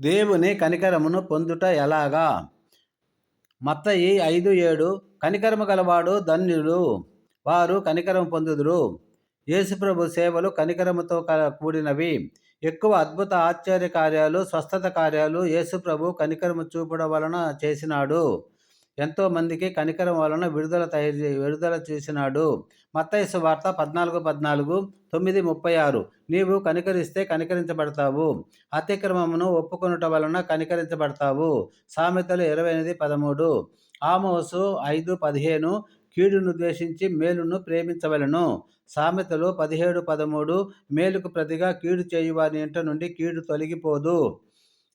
దేవుని కనికరమును పొందుట ఎలాగా? మత్తయి ఐదు ఏడు కనికరము గలవాడు ధన్యుడు వారు కనికరము పొందుదురు. యేసుప్రభు సేవలు కనికరముతో కూడినవి. ఎక్కువ అద్భుత ఆశ్చర్య కార్యాలు స్వస్థత కార్యాలు యేసుప్రభు కనికరము చూపడం వలన చేసినాడు. ఎంతో మందికి కనికరం వలన విడుదల తయారు విడుదల చేసినాడు. మత్తయి వార్త పద్నాలుగు పద్నాలుగు తొమ్మిది ముప్పై ఆరు. నీవు కనికరిస్తే కనికరించబడతావు. అతిక్రమమును ఒప్పుకొనుట వలన కనికరించబడతావు. సామెతలు ఇరవై ఎనిమిది పదమూడు. ఆమోసు ఐదు పదిహేను. కీడును ద్వేషించి మేలును ప్రేమించవలను. సామెతలు పదిహేడు పదమూడు. మేలుకు ప్రతిగా కీడు చేయువారి ఇంట నుండి కీడు తొలగిపోదు.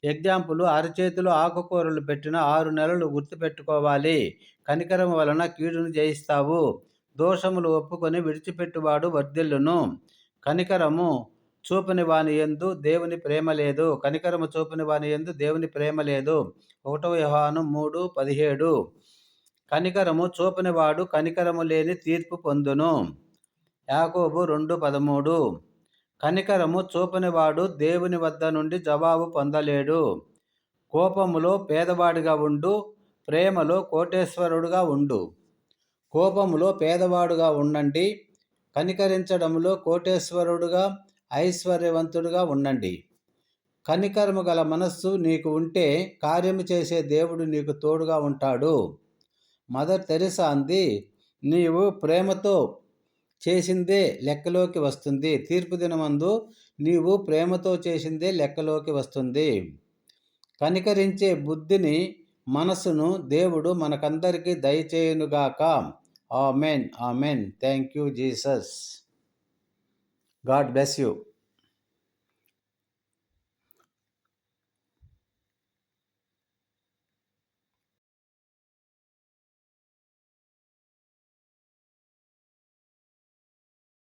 ఎగ్జాంపుల్ అరచేతిలో ఆకుకూరలు పెట్టిన ఆరు నెలలు గుర్తుపెట్టుకోవాలి. కనికరం వలన కీడును జయిస్తావు. దోషములు ఒప్పుకొని విడిచిపెట్టువాడు వర్ధిల్లును. కనికరము చూపని వాని ఎందు దేవుని ప్రేమ లేదు. కనికరము చూపని వాని ఎందు దేవుని ప్రేమ లేదు. ఒకటవ యోహాను మూడు పదిహేడు. కనికరము చూపని వాడు కనికరము లేని తీర్పు పొందును. యాకోబు రెండు పదమూడు. కనికరము చూపనివాడు దేవుని వద్ద నుండి జవాబు పొందలేడు. కోపములో పేదవాడిగా ఉండు ప్రేమలో కోటేశ్వరుడుగా ఉండు. కోపములో పేదవాడుగా ఉండండి కనికరించడంలో కోటేశ్వరుడుగా ఐశ్వర్యవంతుడుగా ఉండండి. కనికరము గల మనస్సు నీకు ఉంటే కార్యము చేసే దేవుడు నీకు తోడుగా ఉంటాడు. మదర్ తెరిసా అంది నీవు ప్రేమతో చేసిందే లెక్కలోకి వస్తుంది. తీర్పు దినమందు నీవు ప్రేమతో చేసిందే లెక్కలోకి వస్తుంది. కనికరించే బుద్ధిని మనసును దేవుడు మనకందరికీ దయచేయునుగాక. Amen amen. Thank you Jesus. God bless you.